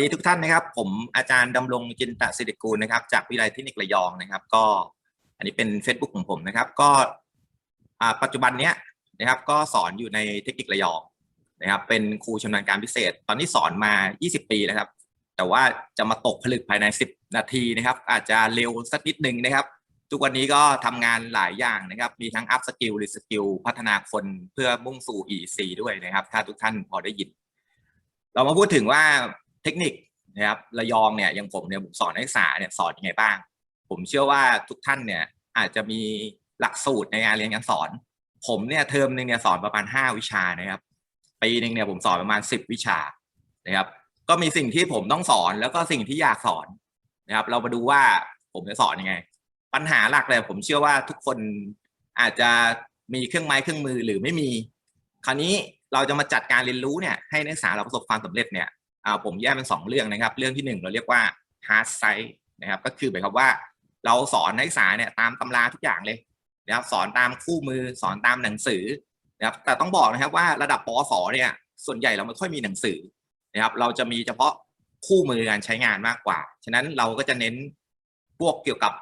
ดีทุกท่านนะครับ ผมอาจารย์ดำรงจินตสิริกูลนะครับ จากวิทยาลัยเทคนิคระยองนะครับ ก็ อันนี้เป็น Facebook ของผมนะครับ ก็อ่าปัจจุบันเนี้ยนะครับ ก็สอนอยู่ในเทคนิคระยองนะครับ เป็นครูชำนาญการพิเศษ ตอนนี้สอนมา 20 ปีแล้วครับ แต่ว่าจะมาตกผลึกภายใน 10 นาทีนะครับ อาจจะเร็วสักนิดนึงนะครับ ทุกวันนี้ก็ทำงานหลายอย่างนะครับ มีทั้งอัพสกิลหรือสกิลพัฒนาคนเพื่อมุ่งสู่ EC ด้วยนะครับ ถ้าทุกท่านพอได้ยิน เรามาพูดถึงว่า ทคนิคนะครับระยองเนี่ยอย่างผมเนี่ยผมสอนนักศึกษาเนี่ยสอนยังไงบ้าง ผมเชื่อว่าทุกท่านเนี่ยอาจจะมีหลักสูตรในการเรียนการสอน ผมเนี่ยเทอมหนึ่งเนี่ยสอนประมาณห้าวิชานะครับปีหนึ่งเนี่ยผมสอนประมาณสิบวิชานะครับ ก็มีสิ่งที่ผมต้องสอนแล้วก็สิ่งที่อยากสอนนะครับ เรามาดูว่าผมจะสอนยังไง ปัญหาหลักเลยผมเชื่อว่าทุกคนอาจจะมีเครื่องไม้เครื่องมือหรือไม่มี คราวนี้เราจะมาจัดการเรียนรู้เนี่ยให้นักศึกษาเราประสบความสำเร็จเนี่ย อ่าผมแยกเป็นสองเรื่องนะครับ เรื่องที่หนึ่งเราเรียกว่า hard science นะครับก็คือหมายความว่าเราสอนนักศึกษาเนี่ยตามตำราทุกอย่างเลยนะครับสอนตามคู่มือสอนตามหนังสือนะครับแต่ต้องบอกนะครับว่าระดับปสเนี่ยส่วนใหญ่เราไม่ค่อยมีหนังสือนะครับเราจะมีเฉพาะคู่มือการใช้งานมากกว่า ฉะนั้นเราก็จะเน้นพวกเกี่ยวกับ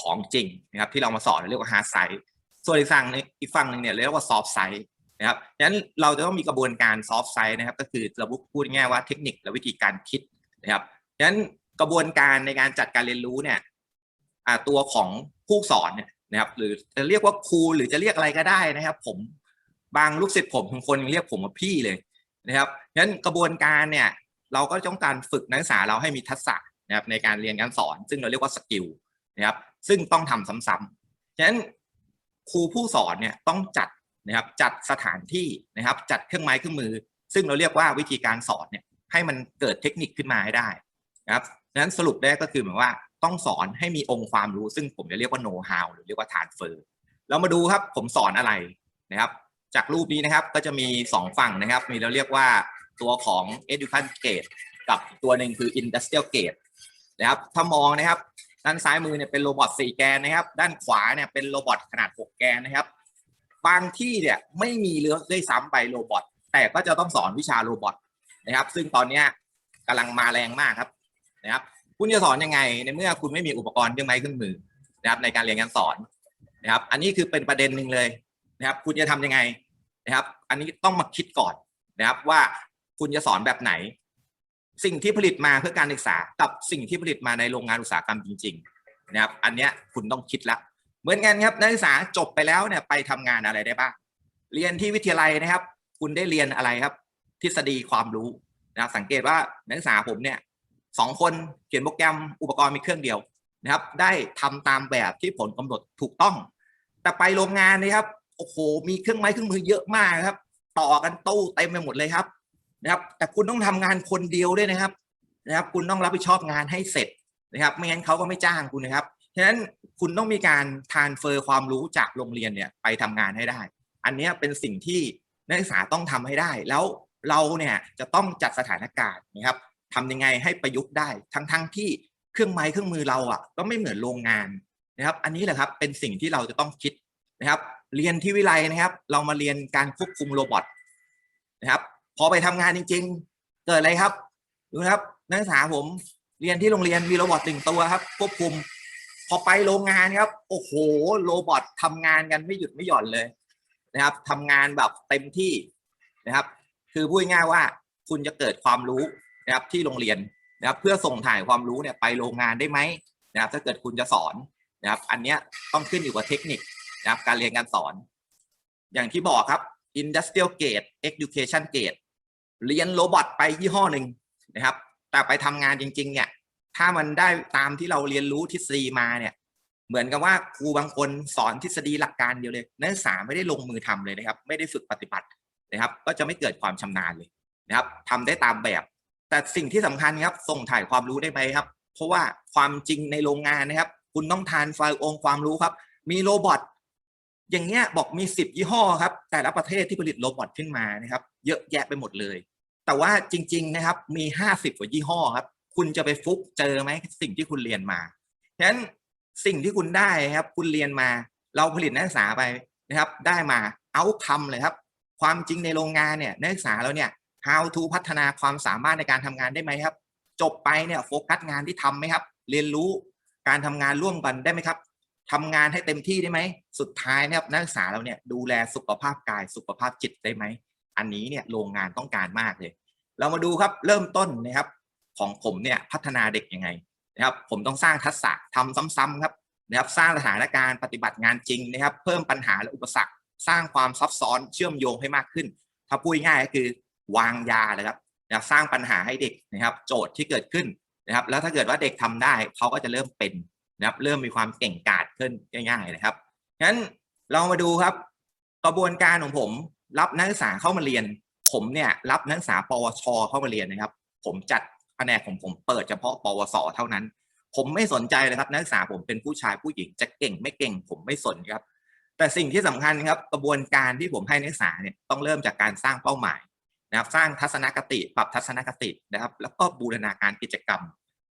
ของจริงนะครับที่เรามาสอนเรียกว่า hard science ส่วนอีกฝั่งนึงอีกฝั่งหนึ่งเนี่ยเรียกว่า soft science นะครับฉะนั้นเราจะต้องมีกระบวนการ soft science นะครับ ก็คือเราพูดง่ายว่าเทคนิคและวิธีการคิดนะครับฉะนั้นกระบวนการในการจัดการเรียนรู้เนี่ยตัวของผู้สอนเนี่ยนะครับ หรือจะเรียกว่าครูหรือจะเรียกอะไรก็ได้นะครับ ผมบางลูกศิษย์ผมบางคนเรียกผมว่าพี่เลยนะครับฉะนั้นกระบวนการเนี่ยเราก็ต้องการฝึกนักศึกษาเราให้มีทักษะนะครับในการเรียนการสอน ซึ่งเราเรียกว่าสกิลนะครับซึ่งต้องทำซ้ำๆฉะนั้นครูผู้สอนเนี่ยต้องจัด นะครับจัดสถานที่นะครับจัดเครื่องไม้เครื่องมือ ซึ่งเราเรียกว่าวิธีการสอนเนี่ยให้มันเกิดเทคนิคขึ้นมาให้ได้นะครับดังนั้นสรุปได้ก็คือหมายว่าต้องสอนให้มีองค์ความรู้ ซึ่งผมจะเรียกว่า know how หรือเรียกว่า transfer เรามาดูครับผมสอนอะไรนะครับ จากรูปนี้นะครับก็จะมี 2 ฝั่งนะครับ มีเราเรียกว่าตัวของ education gate กับตัวหนึ่งคือ industrial gate นะครับถ้ามองนะครับด้านซ้ายมือเนี่ยเป็นโรบอท4แกนนะครับ ด้านขวาเนี่ยเป็นโรบอทขนาด 6 แกนนะครับ บางที่เนี่ยไม่มีเลือกด้วยซ้ำไปโรบอทแต่ก็จะต้องสอนวิชาโรบอทนะครับ ซึ่งตอนเนี้ยกำลังมาแรงมากครับนะครับ คุณจะสอนยังไงในเมื่อคุณไม่มีอุปกรณ์เครื่องไม้เครื่องมือนะครับในการเรียนการสอนนะครับ อันนี้คือเป็นประเด็นหนึ่งเลยนะครับ คุณจะทำยังไงนะครับ อันนี้ต้องมาคิดก่อนนะครับว่าคุณจะสอนแบบไหน สิ่งที่ผลิตมาเพื่อการศึกษากับสิ่งที่ผลิตมาในโรงงานอุตสาหกรรมจริง ๆ นะครับ อันเนี้ยคุณต้องคิดและ เหมือนกันครับนักศึกษาจบไปแล้วเนี่ยไปทำงานอะไรได้บ้าง เรียนที่วิทยาลัยนะครับ คุณได้เรียนอะไรครับ ทฤษฎีความรู้นะครับ สังเกตว่านักศึกษาผมเนี่ยสองคนเขียนโปรแกรมอุปกรณ์มีเครื่องเดียวนะครับ ได้ทำตามแบบที่ผลกำหนดถูกต้อง แต่ไปโรงงานนะครับโอ้โหมีเครื่องไม้เครื่องมือเยอะมากครับ ต่อกันตู้เต็มไปหมดเลยครับนะครับ แต่คุณต้องทำงานคนเดียวด้วยนะครับนะครับ คุณต้องรับผิดชอบงานให้เสร็จนะครับ ไม่งั้นเขาก็ไม่จ้างคุณนะครับฉะนั้น คุณต้องมีการทานเฟอร์ความรู้จากโรงเรียนเนี่ยไปทำงานให้ได้ อันนี้เป็นสิ่งที่นักศึกษาต้องทำให้ได้ แล้วเราเนี่ยจะต้องจัดสถานการณ์นะครับทำยังไงให้ประยุกต์ได้ ทั้งๆทที่เครื่องไม้เครื่องมือเราอะก็ไม่เหมือนโรงงานนะครับ อันนี้แหละครับเป็นสิ่งที่เราจะต้องคิดนะครับ เรียนที่วิไลนะครับ เรามาเรียนการควบคุมโรบอทนะครับ พอไปทำงานจริง ๆ เกิดอะไรครับดูนะครับนักศึกษาผมเรียนที่โรงเรียนมีโรบอทหนึ่งตัวครับควบคุม พอไปโรงงานครับ โอ้โห โรบอททำงานกันไม่หยุดไม่หย่อนเลยนะครับทำงานแบบเต็มที่นะครับ คือพูดง่ายว่าคุณจะเกิดความรู้นะครับที่โรงเรียนนะครับเพื่อส่งถ่ายความรู้เนี่ยไปโรงงานได้ไหมนะครับ ถ้าเกิดคุณจะสอนนะครับ อันเนี้ยต้องขึ้นอยู่กับเทคนิคนะครับ การเรียนการสอน อย่างที่บอกครับ industrial gate education gate เรียนโรบอทไปยี่ห้อหนึ่งนะครับ แต่ไปทำงานจริง ๆ เนี่ย ถ้ามันได้ตามที่เราเรียนรู้ทฤษฎีมาเนี่ย เหมือนกับว่าครูบางคนสอนทฤษฎีหลักการเดียวเลยนักศึกษาไม่ได้ลงมือทำเลยนะครับ ไม่ได้ฝึกปฏิบัตินะครับ ก็จะไม่เกิดความชำนาญเลยนะครับทำได้ตามแบบ แต่สิ่งที่สำคัญครับ ส่งถ่ายความรู้ได้ไหมครับ เพราะว่าความจริงในโรงงานนะครับ คุณต้องทานไฟล์องค์ความรู้ครับ มีโรบอทอย่างเงี้ยบอกมีสิบยี่ห้อครับ แต่ละประเทศที่ผลิตโรบอทขึ้นมานะครับ เยอะแยะไปหมดเลย แต่ว่าจริง ๆนะครับ มีห้าสิบกว่ายี่ห้อครับ คุณจะไปฟุกเจอไหมสิ่งที่คุณเรียนมาฉะนั้นสิ่งที่คุณได้ครับ คุณเรียนมา เราผลิตนักศึกษาไปนะครับ ได้มาเอาทำเลยครับ ความจริงในโรงงานเนี่ยนักศึกษาเราเนี่ย how to พัฒนาความสามารถในการทำงานได้ไหมครับ จบไปเนี่ยโฟกัสงานที่ทำไหมครับ เรียนรู้การทำงานร่วมกันได้ไหมครับทำงานให้เต็มที่ได้ไหม สุดท้ายเนะครับนักศึกษาเราเนี่ยดูแลสุขภาพกายสุขภาพจิตได้ไหม อันนี้เนี่ยโรงงานต้องการมากเลย เรามาดูครับเริ่มต้นนะครับ ของผมเนี่ยพัฒนาเด็กยังไงนะครับผมต้องสร้างทักษะทำซ้ำๆครับนะครับสร้างสถานการณ์ปฏิบัติงานจริงนะครับ เพิ่มปัญหาและอุปสรรค สร้างความซับซ้อนเชื่อมโยงให้มากขึ้น ถ้าพูดง่ายๆก็คือวางยาเลยครับนะรบสร้างปัญหาให้เด็กนะครับ โจทย์ที่เกิดขึ้นนะครับ แล้วถ้าเกิดว่าเด็กทำได้เขาก็จะเริ่มเป็นนะครับเริ่มมีความเก่งกาจขึ้นง่ายๆนะครับงั้นเรามาดูครับ กระบวนการของผมรับนักศึกษาเข้ามาเรียน ผมเนี่ยรับนักศึกษาปวชเข้ามาเรียนนะครับ ผมจัด แผนกของผมเปิดเฉพาะปวสเท่านั้น ผมไม่สนใจเลยครับนักศึกษาผมเป็นผู้ชายผู้หญิงจะเก่งไม่เก่ง ผมไม่สนครับ แต่สิ่งที่สำคัญครับกระบวนการที่ผมให้นักศึกษาเนี่ยต้องเริ่มจากการสร้างเป้าหมายนะครับสร้างทัศนคติปรับทัศนคตินะครับ แล้วก็บูรณาการกิจกรรม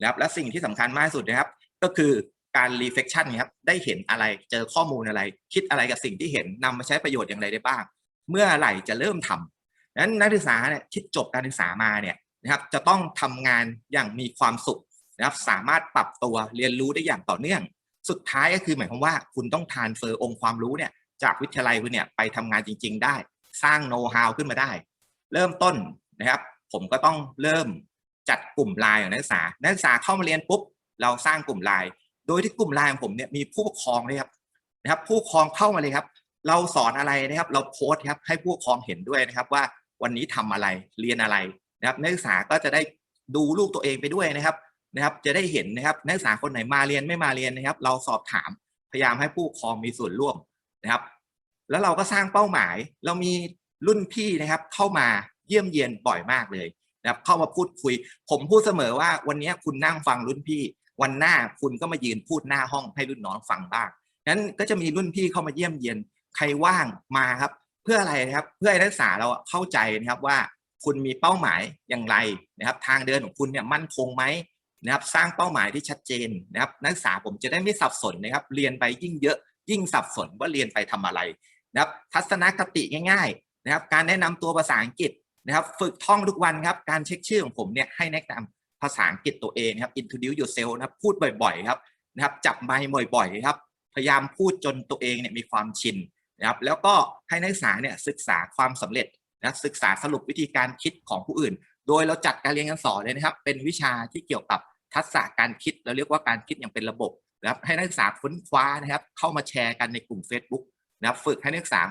นะครับและสิ่งที่สำคัญมากสุดนะครับ ก็คือการ reflection ครับได้เห็นอะไรเจอข้อมูลอะไร คิดอะไรกับสิ่งที่เห็นนำมาใช้ประโยชน์อย่างไรได้บ้าง เมื่อไหร่จะเริ่มทำนั้นนักศึกษาเนี่ยคิดจบการศึกษามาเนี่ย นะครับจะต้องทำงานอย่างมีความสุขนะครับสามารถปรับตัวเรียนรู้ได้อย่างต่อเนื่อง สุดท้ายก็คือหมายความว่าคุณต้องทานเฟอร์องค์ความรู้เนี่ยจากวิทยาลัยคุณเนี่ยไปทำงานจริง ๆ ได้ สร้างโน้ตฮาวขึ้นมาได้ เริ่มต้นนะครับ ผมก็ต้องเริ่มจัดกลุ่มไลน์ของนักศึกษา นักศึกษาเข้ามาเรียนปุ๊บเราสร้างกลุ่มไลน์โดยที่กลุ่มไลน์ของผมเนี่ยมีผู้ปกครองเลยครับนะครับ ผู้ปกครองเข้ามาเลยครับ เราสอนอะไรนะครับ เราโพสต์ครับให้ผู้ปกครองเห็นด้วยนะครับว่าวันนี้ทำอะไรเรียนอะไร นะครับนักศึกษาก็จะได้ดูลูกตัวเองไปด้วยนะครับนะครับ จะได้เห็นนะครับนักศึกษาคนไหนมาเรียนไม่มาเรียนนะครับ เราสอบถามพยายามให้ผู้ปกครองมีส่วนร่วมนะครับ แล้วเราก็สร้างเป้าหมาย เรามีรุ่นพี่นะครับ เข้ามาเยี่ยมเยียนบ่อยมากเลยนะครับ เข้ามาพูดคุย ผมพูดเสมอว่าวันนี้คุณนั่งฟังรุ่นพี่ วันหน้าคุณก็มายืนพูดหน้าห้องให้รุ่นน้องฟังบ้างนั้นก็จะมีรุ่นพี่เข้ามาเยี่ยมเยียนใครว่างมาครับ เพื่ออะไรนะครับ เพื่อให้นักศึกษาเราเข้าใจนะครับว่า คุณมีเป้าหมายอย่างไรนะครับ ทางเดินของคุณเนี่ยมั่นคงไหมนะครับ สร้างเป้าหมายที่ชัดเจนนะครับ นักศึกษาผมจะได้ไม่สับสนนะครับ เรียนไปยิ่งเยอะ ยิ่งสับสนว่าเรียนไปทำอะไรนะครับ ทัศนคติง่าย ๆนะครับ การแนะนำตัวภาษาอังกฤษนะครับ ฝึกท่องทุกวันครับ การเช็คชื่อของผมเนี่ยให้แนะนำภาษาอังกฤษตัวเองครับ introduce yourself นะครับพูดบ่อยๆครับนะครับ จับไมค์บ่อยๆครับ พยายามพูดจนตัวเองเนี่ยมีความชินนะครับ แล้วก็ให้นักศึกษาเนี่ยศึกษาความสำเร็จ นะศึกษาสรุปวิธีการคิดของผู้อื่น โดยเราจัดการเรียนการสอนเลยนะครับ เป็นวิชาที่เกี่ยวกับทักษะการคิดเราเรียกว่าการคิดอย่างเป็นระบบนะครับให้นักศึกษาค้นคว้านะครับ เข้ามาแชร์กันในกลุ่ม Facebook นะครับฝึกให้นักศึกษา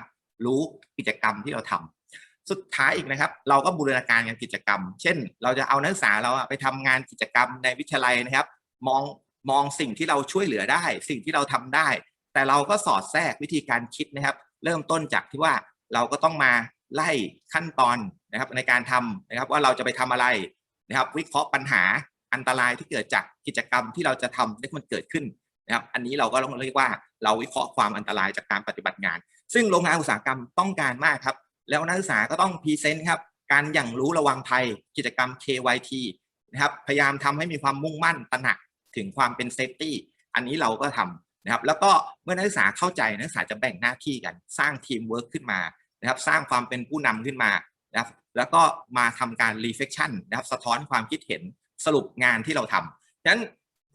รู้กิจกรรมที่เราทำสุดท้ายอีกนะครับ เราก็บูรณาการงานกิจกรรม เช่น เราจะเอานักศึกษาเราอะไปทำงานกิจกรรมในวิทยาลัยนะครับ มองมองสิ่งที่เราช่วยเหลือได้ สิ่งที่เราทำได้ แต่เราก็สอดแทรกวิธีการคิดนะครับ เริ่มต้นจากที่ว่าเราก็ต้องมา ไล่ขั้นตอนนะครับในการทำนะครับว่าเราจะไปทำอะไรนะครับ วิเคราะห์ปัญหาอันตรายที่เกิดจากกิจกรรมที่เราจะทำที่มันเกิดขึ้นนะครับ อันนี้เราก็ต้องเรียกว่าเราวิเคราะห์ความอันตรายจากการปฏิบัติงาน ซึ่งโรงงานอุตสาหกรรมต้องการมากครับ แล้วนักศึกษาก็ต้องพรีเซนต์ครับการอย่างรู้ระวังภัยกิจกรรม KYT นะครับพยายามทำให้มีความมุ่งมั่นตระหนักถึงความเป็นเซฟตี้อันนี้เราก็ทำนะครับแล้วก็เมื่อนักศึกษาเข้าใจนักศึกษาจะแบ่งหน้าที่กันสร้างทีมเวิร์กขึ้นมา นะครับสร้างความเป็นผู้นำขึ้นมานะครับแล้วก็มาทำการ reflection นะครับสะท้อนความคิดเห็นสรุปงานที่เราทำฉะนั้น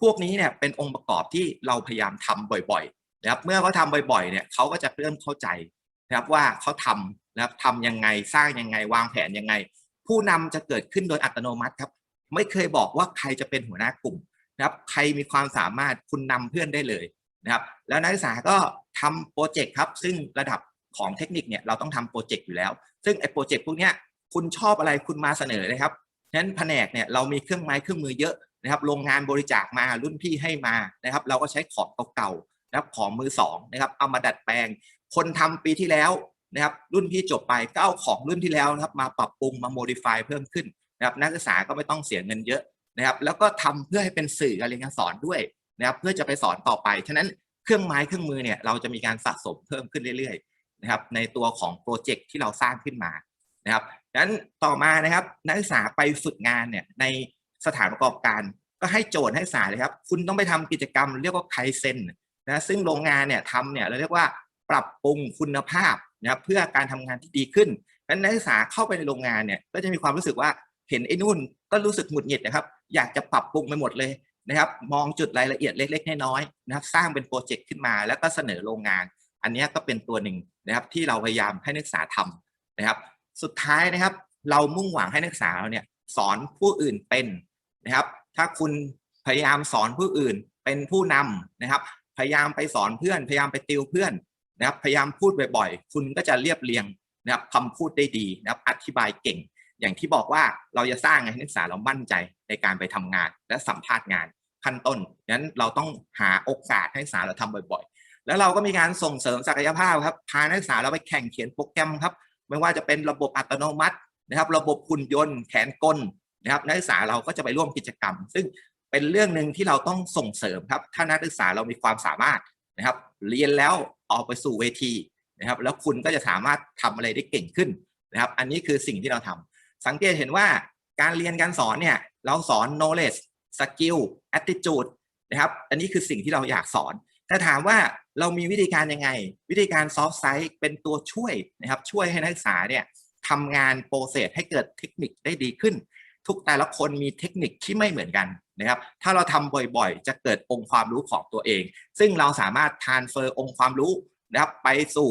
พวกนี้เนี่ยเป็นองค์ประกอบที่เราพยายามทำบ่อยๆนะครับเมื่อเขาทำบ่อยๆเนี่ยเขาก็จะเริ่มเข้าใจนะครับว่าเขาทำนะครับทำยังไงสร้างยังไงวางแผนยังไง ผู้นำจะเกิดขึ้นโดยอัตโนมัติครับไม่เคยบอกว่าใครจะเป็นหัวหน้ากลุ่มนะครับใครมีความสามารถคุณนำเพื่อนได้เลยนะครับแล้วนักศึกษาก็ทำโปรเจกต์ครับซึ่งระดับ ของเทคนิคเนี่ยเราต้องทำโปรเจกต์อยู่แล้ว ซึ่งไอ้โปรเจกต์พวกเนี้ยคุณชอบอะไรคุณมาเสนอเลยครับฉะนั้นแผนกเนี่ยเรามีเครื่องไม้เครื่องมือเยอะนะครับโรงงานบริจาคมารุ่นพี่ให้มานะครับ เราก็ใช้ของเก่าๆนะครับของมือสองนะครับ เอามาดัดแปลง คนทำปีที่แล้วนะครับ รุ่นพี่จบไปก็เอาของรุ่นที่แล้วนะครับ มาปรับปรุงมาโมดิฟายเพิ่มขึ้นนะครับ นักศึกษาก็ไม่ต้องเสียเงินเยอะนะครับ แล้วก็ทำเพื่อให้เป็นสื่อการเรียนการสอนด้วยนะครับ เพื่อจะไปสอนต่อไปฉะนั้นเครื่องไม้เครื่องมือเนี่ยเราจะมีการสะสมเพิ่มขึ้นเรื่อยๆ นะครับในตัวของโปรเจกต์ที่เราสร้างขึ้นมานะครับดังนั้นต่อมานะครับนักศึกษาไปฝึกงานเนี่ยในสถานประกอบการ ก็ให้โจทย์ให้สายเลยครับ คุณต้องไปทำกิจกรรม เรียกว่าไคเซนนะซึ่งโรงงานเนี่ยทำเนี่ยเราเรียกว่าปรับปรุงคุณภาพนะครับเพื่อการทำงานที่ดีขึ้นดังนั้นนักศึกษาเข้าไปในโรงงานเนี่ยก็จะมีความรู้สึกว่าเห็นไอ้นู่นก็รู้สึกหงุดหงิดนะครับ อยากจะปรับปรุงไปหมดเลยนะครับ มองจุดรายละเอียดเล็ก ๆ น้อยๆนะครับ สร้างเป็นโปรเจกต์ขึ้นมาแล้วก็เสนอโรงงาน อันนี้ก็เป็นตัวหนึ่งนะครับที่เราพยายามให้นักศึกษาทำนะครับ สุดท้ายนะครับ เรามุ่งหวังให้นักศึกษาเราเนี่ยสอนผู้อื่นเป็นนะครับ ถ้าคุณพยายามสอนผู้อื่นเป็นผู้นำนะครับ พยายามไปสอนเพื่อน พยายามไปติวเพื่อนนะครับ พยายามพูดบ่อยๆ คุณก็จะเรียบเรียงนะครับคำพูดได้ดีนะครับ อธิบายเก่ง อย่างที่บอกว่าเราจะสร้างให้นักศึกษาเรามั่นใจในการไปทำงานและสัมภาษณ์งานขั้นต้นนั้นเราต้องหาโอกาสให้นักศึกษาเราทำบ่อยๆ แล้วเราก็มีการส่งเสริมศักยภาพครับพานักศึกษาเราไปแข่งเขียนโปรแกรมครับ ไม่ว่าจะเป็นระบบอัตโนมัตินะครับ ระบบหุ่นยนต์แขนกลนะครับ นักศึกษาเราก็จะไปร่วมกิจกรรม ซึ่งเป็นเรื่องหนึ่งที่เราต้องส่งเสริมครับ ถ้านักศึกษาเรามีความสามารถนะครับ เรียนแล้วออกไปสู่เวทีนะครับ แล้วคุณก็จะสามารถทำอะไรได้เก่งขึ้นนะครับ อันนี้คือสิ่งที่เราทำสังเกตเห็นว่าการเรียนการสอนเนี่ยเราสอน knowledge skill attitude นะครับ อันนี้คือสิ่งที่เราอยากสอน แต่ถามว่าเรามีวิธีการยังไง วิธีการ soft side เป็นตัวช่วยนะครับช่วยให้นักศึกษาเนี่ยทำงานโปรเซสให้เกิดเทคนิคได้ดีขึ้น ทุกแต่ละคนมีเทคนิคที่ไม่เหมือนกันนะครับ ถ้าเราทำบ่อยๆ จะเกิดองค์ความรู้ของตัวเอง ซึ่งเราสามารถ transfer องค์ความรู้นะครับไปสู่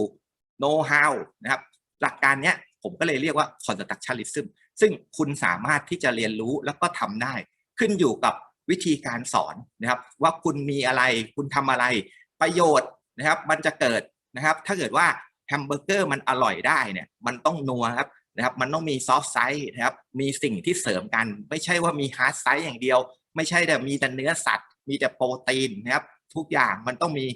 know how นะครับหลักการเนี้ยผมก็เลยเรียกว่า constructionism ซึ่งคุณสามารถที่จะเรียนรู้แล้วก็ทำได้ ขึ้นอยู่กับ วิธีการสอนนะครับ ว่าคุณมีอะไรคุณทำอะไรประโยชน์นะครับ มันจะเกิดนะครับ ถ้าเกิดว่าแฮมเบอร์เกอร์มันอร่อยได้เนี่ยมันต้องนัวครับนะครับ มันต้องมีซอฟต์ไซส์นะครับ มีสิ่งที่เสริมกัน ไม่ใช่ว่ามีฮาร์ดไซส์อย่างเดียว ไม่ใช่แต่มีแต่เนื้อสัตว์ มีแต่โปรตีนนะครับ ทุกอย่างมันต้องมี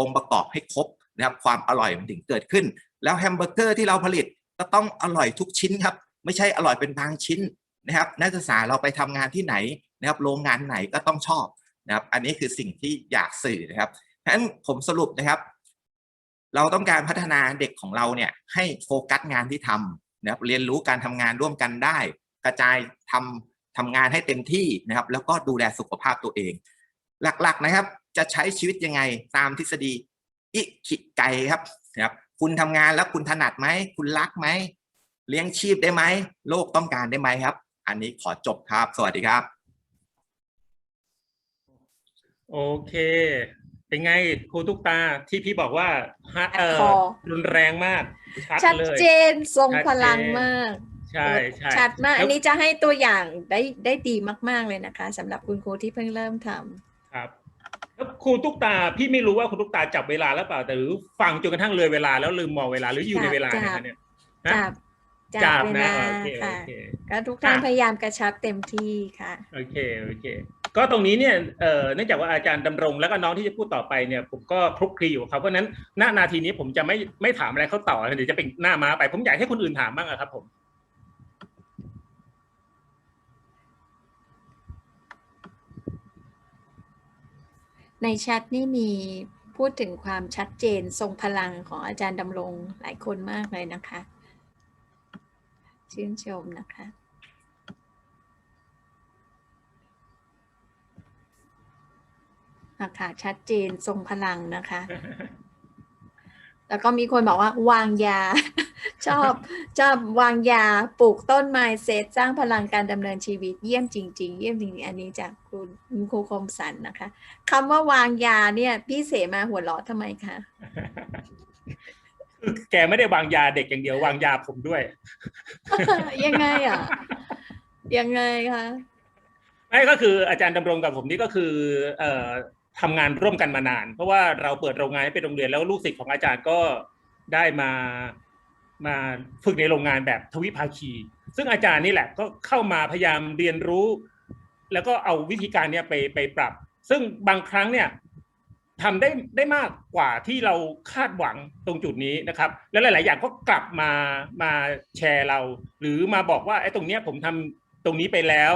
องค์ประกอบให้ครบนะครับ ความอร่อยมันถึงเกิดขึ้น แล้วแฮมเบอร์เกอร์ที่เราผลิตก็ต้องอร่อยทุกชิ้นครับ ไม่ใช่อร่อยเป็นบางชิ้นนะครับ นักศึกษาเราไปทำงานที่ไหน นะครับโรงงานไหนก็ต้องชอบนะครับอันนี้คือสิ่งที่อยากสื่อนะครับฉะนั้นผมสรุปนะครับ เราต้องการพัฒนาเด็กของเราเนี่ยให้โฟกัสงานที่ทำนะครับเรียนรู้การทำงานร่วมกันได้ กระจายทำทำงานให้เต็มที่นะครับ แล้วก็ดูแลสุขภาพตัวเอง หลักๆนะครับ จะใช้ชีวิตยังไงตามทฤษฎีอิคิไกครับนะครับคุณทำงานแล้วคุณถนัดไหมคุณรักไหมเลี้ยงชีพได้ไหมโลกต้องการได้ไหมครับ อันนี้ขอจบครับ สวัสดีครับ โอเค เป็นไงครูตุ๊กตาที่พี่บอกว่าฮะเออคอ รุนแรงมาก ชัดชัดเลย เจนทรงชัดพลังเจนมาก ใช่ใช่ชัดมากแล้วอันนี้จะให้ตัวอย่างได้ได้ดีมาก ๆ เลยนะคะสำหรับคุณครูที่เพิ่งเริ่มทำครับแล้วครูตุ๊กตาพี่ไม่รู้ว่าครูตุ๊กตาจับเวลาแล้วเปล่าแต่หรือฟังจนกระทั่งเลยเวลาแล้วลืมมองเวลาหรืออยู่ในเวลาจับเนี่ยเนี่ยนะจับจับเวนะลาโอเคโอค่ะ เค ก็ทุกท่านอะ พยายามกระชับเต็มที่ค่ะ โอเค โอเค ก็ตรงนี้เนี่ยเนื่องจากว่าอาจารย์ดำรงแล้วก็น้องที่จะพูดต่อไปเนี่ยผมก็คลุกคลีอยู่กับเขาเพราะนั้นนาทีนี้ผมจะไม่ไม่ถามอะไรเขาต่อเดี๋ยวจะเป็นหน้าม้าไป ผมอยากให้คนอื่นถามบ้างครับผมในแชทนี่มีพูดถึงความชัดเจนทรงพลังของอาจารย์ดำรงหลายคนมากเลยนะคะ ชื่นชมนะคะ อาค่ะชัดเจนทรงพลังนะคะ แล้วก็มีคนบอกว่า วางยา ชอบชอบวางยาปลูกต้นไม้เซตสร้างพลังการดำเนินชีวิตเยี่ยมจริง ๆ เยี่ยมจริงๆอันนี้จากคุณคุณครูคมสันนะคะคำว่าวางยาเนี่ย พี่เสมาหัวเราะทำไมคะคือแกไม่ได้วางยาเด็กอย่างเดียววางยาผมด้วย ยังไงอะ ยังไงคะไม่ก็คืออาจารย์ดำรงกับผมนี่ก็คือ เอ่อ ทำงานร่วมกันมานาน เพราะว่าเราเปิดโรงงานให้เป็นโรงเรียนแล้วลูกศิษย์ของอาจารย์ก็ได้มามาฝึกในโรงงานแบบทวิภาคี ซึ่งอาจารย์นี่แหละก็เข้ามาพยายามเรียนรู้ แล้วก็เอาวิธีการเนี้ยไปไปปรับ ซึ่งบางครั้งเนี่ยทำได้ได้มากกว่าที่เราคาดหวังตรงจุดนี้นะครับ แล้วหลาย ๆ อย่างก็กลับมามาแชร์เรา หรือมาบอกว่าไอ้ตรงเนี้ยผมทำตรงนี้ไปแล้ว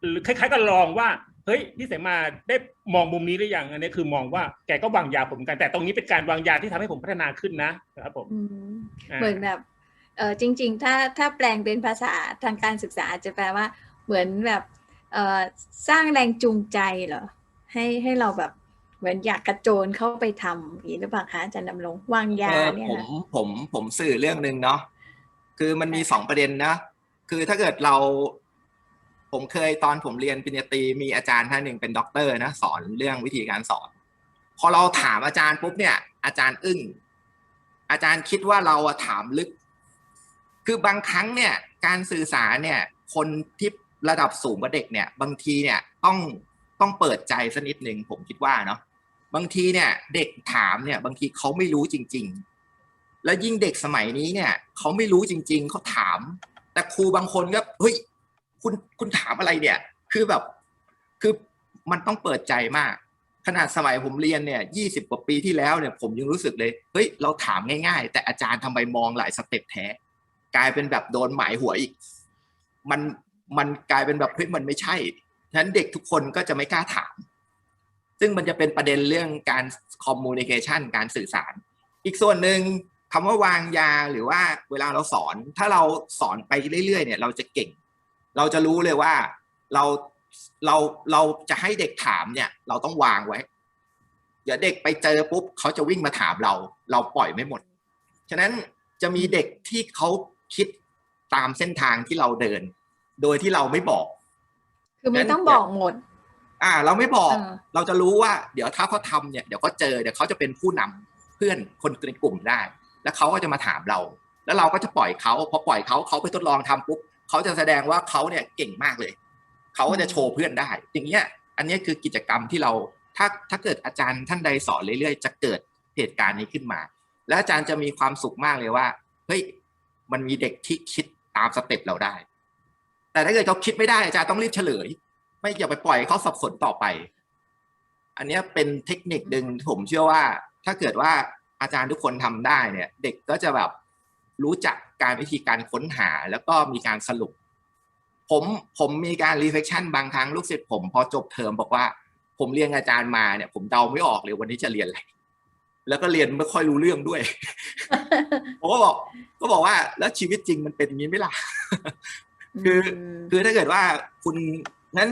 หรือคล้าย ๆ กับลองว่า เฮ้ยพี่เสมาได้มองมุมนี้หรือยังอันนี้คือมองว่าแกก็วางยาผมกันแต่ตรงนี้เป็นการวางยาที่ทำให้ผมพัฒนาขึ้นนะครับผมอืมอ่าเหมือนแบบเออจริง ๆ ถ้าถ้าแปลงเป็นภาษาทางการศึกษาอาจจะแปลว่าเหมือนแบบเออสร้างแรงจูงใจเหรอให้ให้เราแบบเหมือนอยากกระโจนเข้าไปทำอย่างนี้หรือเปล่าคะอาจารย์ดำรงวางยาเออเนี่ยผมนะผมผมสื่อเรื่องหนึ่งเนาะคือมันมีสองประเด็นนะ คือถ้าเกิดเรา ผมเคยตอนผมเรียนปริญญาตรีมีอาจารย์ท่านหนึ่งเป็นด็อกเตอร์นะสอนเรื่องวิธีการสอน พอเราถามอาจารย์ปุ๊บเนี่ย อาจารย์อึ้งอาจารย์คิดว่าเราถามลึก คือบางครั้งเนี่ย การสื่อสารเนี่ย คนที่ระดับสูงกว่าเด็กเนี่ย บางทีเนี่ยต้องต้องเปิดใจสักนิดหนึ่งผมคิดว่าเนาะบางทีเนี่ย เด็กถามเนี่ย บางทีเขาไม่รู้จริง ๆ แล้วยิ่งเด็กสมัยนี้เนี่ยเขาไม่รู้จริง ๆเขาถาม แต่ครูบางคนก็เฮ้ย คุณคุณถามอะไรเนี่ย คือแบบ คือมันต้องเปิดใจมาก ขนาดสมัยผมเรียนเนี่ยยี่สิบกว่าปีที่แล้วเนี่ยผมยังรู้สึกเลย เฮ้ย เราถามง่ายๆ แต่อาจารย์ทำไมมองหลายสเต็ปแท้ กลายเป็นแบบโดนหมายหัวอีก มัน มันกลายเป็นแบบเฮ้ยมันไม่ใช่ฉะนั้นเด็กทุกคนก็จะไม่กล้าถาม ซึ่งมันจะเป็นประเด็นเรื่องการคอมมูนิเคชันการสื่อสาร อีกส่วนหนึ่งคำว่าวางยาหรือว่าเวลาเราสอน ถ้าเราสอนไปเรื่อยๆเนี่ย เราจะเก่ง เราจะรู้เลยว่าเราเราเราจะให้เด็กถามเนี่ย เราต้องวางไว้เดี๋ยวเด็กไปเจอปุ๊บเขาจะวิ่งมาถามเรา เราปล่อยไม่หมด ฉะนั้นจะมีเด็กที่เขาคิดตามเส้นทางที่เราเดิน โดยที่เราไม่บอก คือไม่ต้องบอกหมด อ่า เราไม่บอกเออเราจะรู้ว่า เดี๋ยวถ้าเขาทำเนี่ยเดี๋ยวเขาเจอเดี๋ยวเขาจะเป็นผู้นำเพื่อนคนในกลุ่มได้ แล้วเขาก็จะมาถามเรา แล้วเราก็จะปล่อยเขาพอปล่อยเขาเขาไปทดลองทำปุ๊บ เขาจะแสดงว่าเขาเนี่ยเก่งมากเลย เขาก็จะโชว์เพื่อนได้ อย่างเงี้ย อันนี้คือกิจกรรมที่เรา ถ้าถ้าเกิดอาจารย์ท่านใดสอนเรื่อยๆ จะเกิดเหตุการณ์นี้ขึ้นมา แล้วอาจารย์จะมีความสุขมากเลยว่า เฮ้ย มันมีเด็กที่คิดตามสเต็ปเราได้ แต่ถ้าเกิดเขาคิดไม่ได้อาจารย์ต้องรีบเฉลย ไม่อย่าไปปล่อยเขาสับสนต่อไป อันนี้เป็นเทคนิคหนึ่งผมเชื่อว่า ถ้าเกิดว่าอาจารย์ทุกคนทำได้เนี่ย เด็กก็จะแบบ รู้จักการวิธีการค้นหาแล้วก็มีการสรุป ผมผมมีการรีเฟคชั่นบางครั้งลูกศิษย์ผมพอจบเทอมบอกว่า ผมเรียนอาจารย์มาเนี่ย ผมเดาไม่ออกเลยวันนี้จะเรียนอะไรแล้วก็เรียนไม่ค่อยรู้เรื่องด้วยผมก็บอกก็บอกว่าแล้วชีวิตจริงมันเป็นอย่างนี้ไหมล่ะคือมคือถ้าเกิดว่าคุณนั้น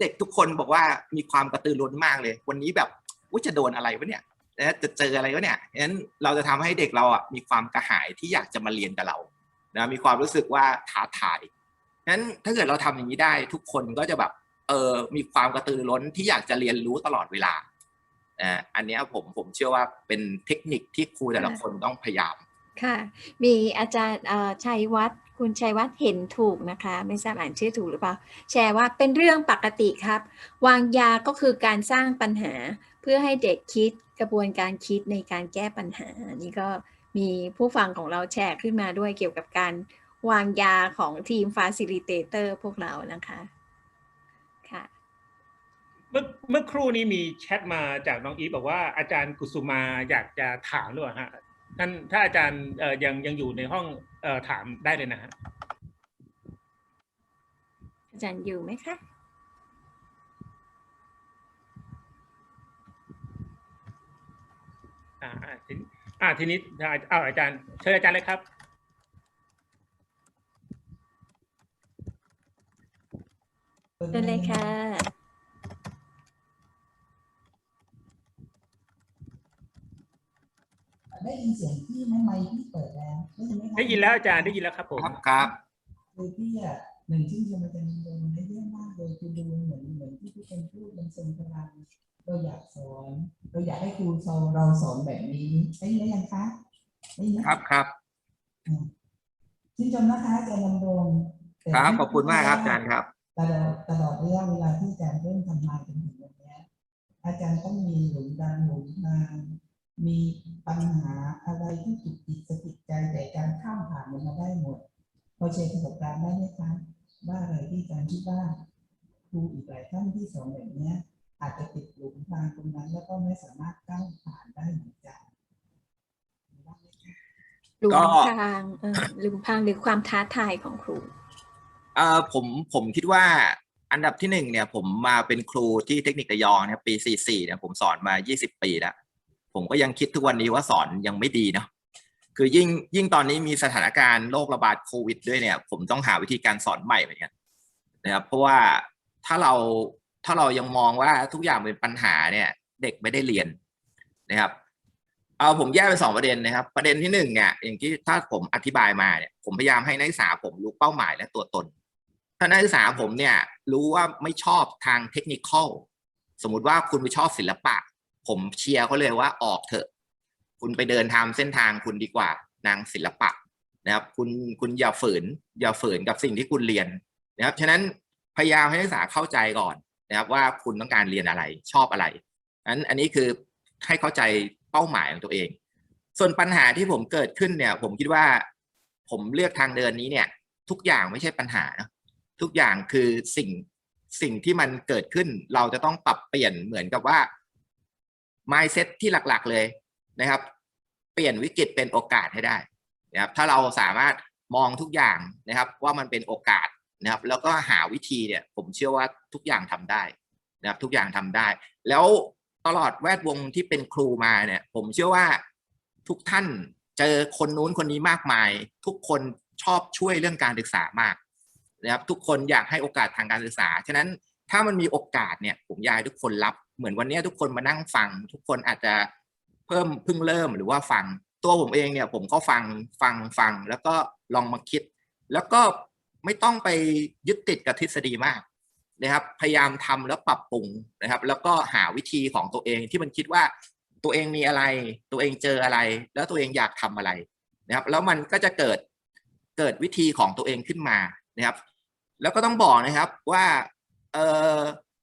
เด็กทุกคนบอกว่ามีความกระตือรือร้นมากเลย วันนี้แบบว่าจะโดนอะไรวะเนี่ย นะจะเจออะไรวะเนี่ยงั้นเราจะทำให้เด็กเราอะมีความกระหายที่อยากจะมาเรียนกับเรานะมีความรู้สึกว่าท้าทายงั้นถ้าเกิดเราทำอย่างนี้ได้ ทุกคนก็จะแบบเออมีความกระตือร้นที่อยากจะเรียนรู้ตลอดเวลาอ่าอันเนี้ยผมผมเชื่อว่าเป็นเทคนิคที่ครูแต่ละคนต้องพยายาม ค่ะ มีอาจารย์ชัยวัฒน์คุณชัยวัฒน์เห็นถูกนะคะ ไม่ทราบอ่านชื่อถูกหรือเปล่า แชร์ว่าเป็นเรื่องปกติครับ วางยาก็คือการสร้างปัญหา เพื่อให้เด็กคิดกระบวนการคิดในการแก้ปัญหา นี่ก็มีผู้ฟังของเราแชร์ขึ้นมาด้วยเกี่ยวกับการวางยาของทีม Facilitator พวกเรานะคะค่ะเมื่อเมื่อครู่นี้มีแชทมาจากน้องอีฟบอกว่าอาจารย์กุสุมาอยากจะถามด้วยฮะท่านถ้าอาจารย์เอ่อยังยังอยู่ในห้องเอ่อถามได้เลยนะฮะอาจารย์อยู่ไหมคะ อ่าอ่าทีนี้อ่าทีนี้อ่าเอาอาจารย์เชิญอาจารย์เลยครับ เชิญเลยค่ะ ได้ยินเสียงพี่ไหมไมค์พี่เปิดแล้วได้ยินไหมคะได้ยินแล้วอาจารย์ได้ยินแล้วครับผม ครับครับ คือพี่อะหนึ่งที่จะมาเป็นโดนได้เยี่ยมมากเลยคือดูเหมือนเหมือนที่พี่เป็นพูดมันทรงพลังเราอยากสอน เราอยากให้ครูสอนเราสอนแบบนี้ได้ยินไหมยังคะได้ยินไหมครับครับชื่นชมนะคะอาจารย์ดำรงแต่ครับที่ขอบคุณมากครับอาจารย์ครับตลอดตลอดระยะเวลาที่อาจารย์เริ่มทำงานจนถึงวันเนี้ยอาจารย์ต้องมีหลุมดำหลุมนานมีปัญหาอะไรที่จุกจิตสะกิดใจแต่อาจารย์ข้ามผ่านมันมาได้หมดพอเช็คประสบการณ์ได้ไหมคะว่าอะไรที่อาจารย์คิดว่าครูอีกหลายท่านที่สอนแบบเนี้ย อาจจะติดหลุมพรางตรงนั้น แล้วก็ไม่สามารถก้าวผ่านได้เหมือนกันหลุมก็พรางเออหลุมพรางหรือความท้าทายของครูเอ่อผมผมคิดว่าอันดับที่หนึ่งเนี่ยผมมาเป็นครูที่เทคนิคระยองนะครับปี 44เนี่ยผมสอนมา 20 ปีแล้ว ผมก็ยังคิดทุกวันนี้ว่าสอนยังไม่ดีเนาะคือยิ่งยิ่งตอนนี้มีสถานการณ์โรคระบาดโควิดด้วยเนี่ย ผมต้องหาวิธีการสอนใหม่เหมือนกันนะครับเพราะว่าถ้าเรา ถ้าเรายังมองว่าทุกอย่างเป็นปัญหาเนี่ย เด็กไม่ได้เรียนนะครับ เอาผมแยกเป็นสองประเด็นนะครับ ประเด็นที่หนึ่งเนี่ยอย่างที่ถ้าผมอธิบายมาเนี่ย ผมพยายามให้นักศึกษาผมรู้เป้าหมายและตัวตน ถ้านักศึกษาผมเนี่ยรู้ว่าไม่ชอบทางเทคนิคอลสมมุติว่าคุณไปชอบศิลปะ ผมเชียร์เขาเลยว่าออกเถอะ คุณไปเดินทำเส้นทางคุณดีกว่านางศิลปะนะครับ คุณคุณอย่าฝืน อย่าฝืนกับสิ่งที่คุณเรียนนะครับฉะนั้นพยายามให้นักศึกษาเข้าใจก่อน นะครับว่าคุณต้องการเรียนอะไรชอบอะไรอันอันนี้คือให้เข้าใจเป้าหมายของตัวเอง ส่วนปัญหาที่ผมเกิดขึ้นเนี่ย ผมคิดว่า ผมเลือกทางเดินนี้เนี่ย ทุกอย่างไม่ใช่ปัญหานะทุกอย่างคือสิ่งสิ่งที่มันเกิดขึ้น เราจะต้องปรับเปลี่ยนเหมือนกับว่า mindset ที่หลักๆเลยนะครับ เปลี่ยนวิกฤตเป็นโอกาสให้ได้นะครับ ถ้าเราสามารถมองทุกอย่างนะครับ ว่ามันเป็นโอกาส นะครับ แล้วก็หาวิธีเนี่ย ผมเชื่อว่าทุกอย่างทำได้นะครับ ทุกอย่างทำได้ แล้วตลอดแวดวงที่เป็นครูมาเนี่ย ผมเชื่อว่าทุกท่านเจอคนนู้นคนนี้มากมาย ทุกคนชอบช่วยเรื่องการศึกษามากนะครับ ทุกคนอยากให้โอกาสทางการศึกษาฉะนั้นถ้ามันมีโอกาสเนี่ยผมอยากให้ทุกคนรับ เหมือนวันนี้ทุกคนมานั่งฟัง ทุกคนอาจจะเพิ่มเพิ่งเริ่มหรือว่าฟังตัวผมเองเนี่ยผมก็ฟังฟังฟัง แล้วก็ลองมาคิด แล้วก็ ไม่ต้องไปยึดติดกับทฤษฎีมากนะครับ พยายามทำแล้วปรับปรุงนะครับ แล้วก็หาวิธีของตัวเองที่มันคิดว่าตัวเองมีอะไร ตัวเองเจออะไร แล้วตัวเองอยากทำอะไรนะครับ แล้วมันก็จะเกิดเกิดวิธีของตัวเองขึ้นมานะครับ แล้วก็ต้องบอกนะครับว่าเออ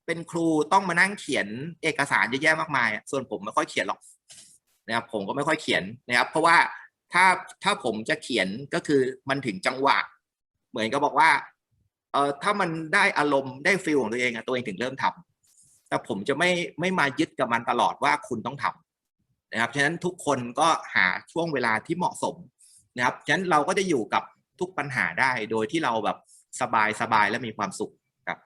เป็นครูต้องมานั่งเขียนเอกสารเยอะแยะมากมาย ส่วนผมไม่ค่อยเขียนหรอกนะครับ ผมก็ไม่ค่อยเขียนนะครับ เพราะว่าถ้าถ้าผมจะเขียนก็คือมันถึงจังหวะ เหมือนก็บอกว่าเออถ้ามันได้อารมณ์ได้ฟีลของตัวเองอะตัวเองถึงเริ่มทำแต่ผมจะไม่ไม่มายึดกับมันตลอดว่าคุณต้องทำนะครับฉะนั้นทุกคนก็หาช่วงเวลาที่เหมาะสมนะครับฉะนั้นเราก็จะอยู่กับทุกปัญหาได้โดยที่เราแบบสบายสบายและมีความสุขครับ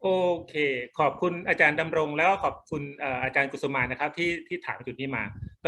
โอเค ขอบคุณอาจารย์ดำรงแล้วก็ขอบคุณเอ่ออาจารย์กุสุมานะครับ ที่ที่ถามจุดนี้มา